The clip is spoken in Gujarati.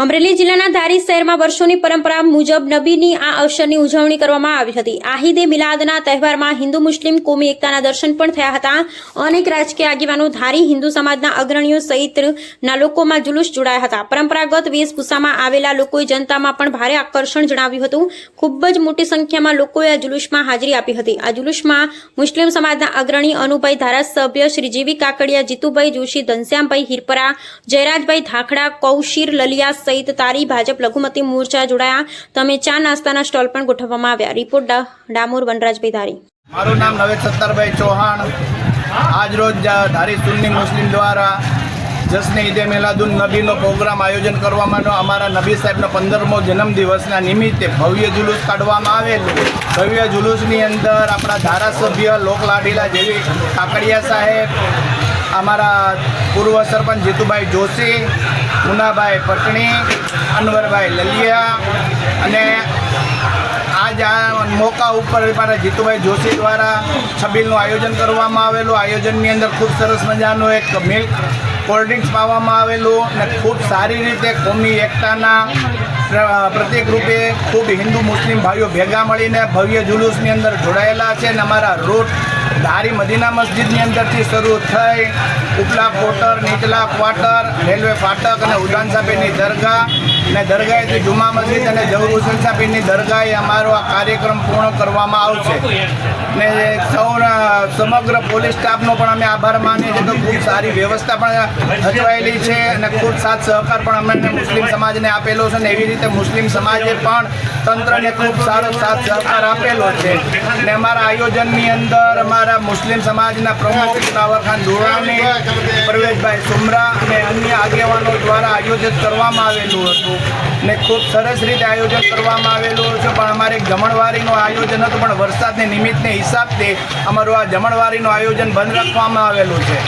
અમરેલી જિલ્લાના ધારી શહેરમાં વર્ષોની પરંપરા મુજબ નબીની આ અવસરની ઉજવણી કરવામાં આવી હતી. આહિદે મિલાદના તહેવારમાં હિન્દુ મુસ્લિમ કોમી એકતાના દર્શન પણ થયા હતા. અનેક રાજકીય આગેવાનો ધારી હિન્દુ સમાજના અગ્રણીઓ સહિતના લોકોમાં જુલુસ જોડાયા હતા. પરંપરાગત વેશભૂષામાં આવેલા લોકોએ જનતામાં પણ ભારે આકર્ષણ જણાવ્યું હતું. ખૂબ જ મોટી સંખ્યામાં લોકોએ આ જુલુસમાં હાજરી આપી હતી. આ જુલુસમાં મુસ્લિમ સમાજના અગ્રણી અનુભાઈ ધારાસભ્ય શ્રી જીવી કાકડિયા, જીતુભાઈ જોશી ધનશ્યામભાઈ હિરપરા, જયરાજભાઈ ધાખડા, કૌશિર લલિયા સહિત તારી ભાજપ લઘુમતી મોરચા જોડાયા. તમે ચા નાસ્તાના સ્ટોલ પણ ગોઠવવામાં આવ્યા. રિપોર્ટ ડામોર વનરાજભાઈ ધારી મારું નામ નવેદ સત્તરભાઈ ચૌહાણ. આજરોજ ધારી સુન્ની મુસ્લિમ દ્વારા જશ્ન ઈદે મેલાદુન નબીનો પ્રોગ્રામ આયોજન કરવામાં. અમારા નબી સાહેબનો પંદરમો જન્મદિવસના નિમિત્તે ભવ્ય જુલુસ કાઢવામાં આવેલું. ભવ્ય જુલુસની અંદર આપણા ધારાસભ્ય લોકલાડીલા જેવી કાકડિયા સાહેબ, અમારા પૂર્વ સરપંચ જીતુભાઈ જોશી મુનાભાઈ પટણી, અનવરભાઈ લલિયા અને આજ આ મોકા ઉપર મારા જીતુભાઈ જોશી દ્વારા છબીલનું આયોજન કરવામાં આવેલું. આયોજનની અંદર ખૂબ સરસ મજાનું એક મિલ્ક કોલ્ડ ડ્રિંક્સ પાવામાં આવેલું અને ખૂબ સારી રીતે કોમી, એકતાના પ્ર- પ્રતીક રૂપે ખૂબ હિન્દુ, મુસ્લિમ ભાઈઓ ભેગા મળીને ભવ્ય જુલુસની અંદર જોડાયેલા છે અને અમારા રૂટ ધારી મદીના મસ્જિદની અંદરથી શરૂ થઈ ઉપલા કોટર નીચલા ક્વાર્ટર રેલવે ફાટક અને ઉદાન સાહેબની દરગાહ અને દરગાહેથી જુમા મસ્જિદ અને જહુર હુસેન સાહેબની દરગાહે અમારો આ કાર્યક્રમ પૂર્ણ કરવામાં આવશે. ને સૌ સમગ્ર પોલીસ સ્ટાફનો પણ અમે આભાર માનીએ છીએ. તો ખૂબ સારી વ્યવસ્થા પણ સચવાયેલી છે અને ખૂબ સાથ સહકાર પણ અમે મુસ્લિમ સમાજને આપેલો છે ને એવી રીતે મુસ્લિમ સમાજે પણ તંત્રને ખૂબ સારો સાથ સહકાર આપેલો છે. ને અમારા આયોજનની અંદર અમારા મુસ્લિમ સમાજના પ્રમુખ નાવરખાન ખાન પ્રવેશભાઈ સુમરા અને અન્ય આગેવાનો દ્વારા આયોજિત કરવામાં આવેલું હતું ને ખૂબ સરસ રીતે આયોજન કરવામાં આવેલું હતું, પણ અમારે જમણવારીનું આયોજન હતું, પણ વરસાદને નિમિત્તને હિસાબથી અમારું આ જમણવારીનું આયોજન બંધ રાખવામાં આવેલું છે.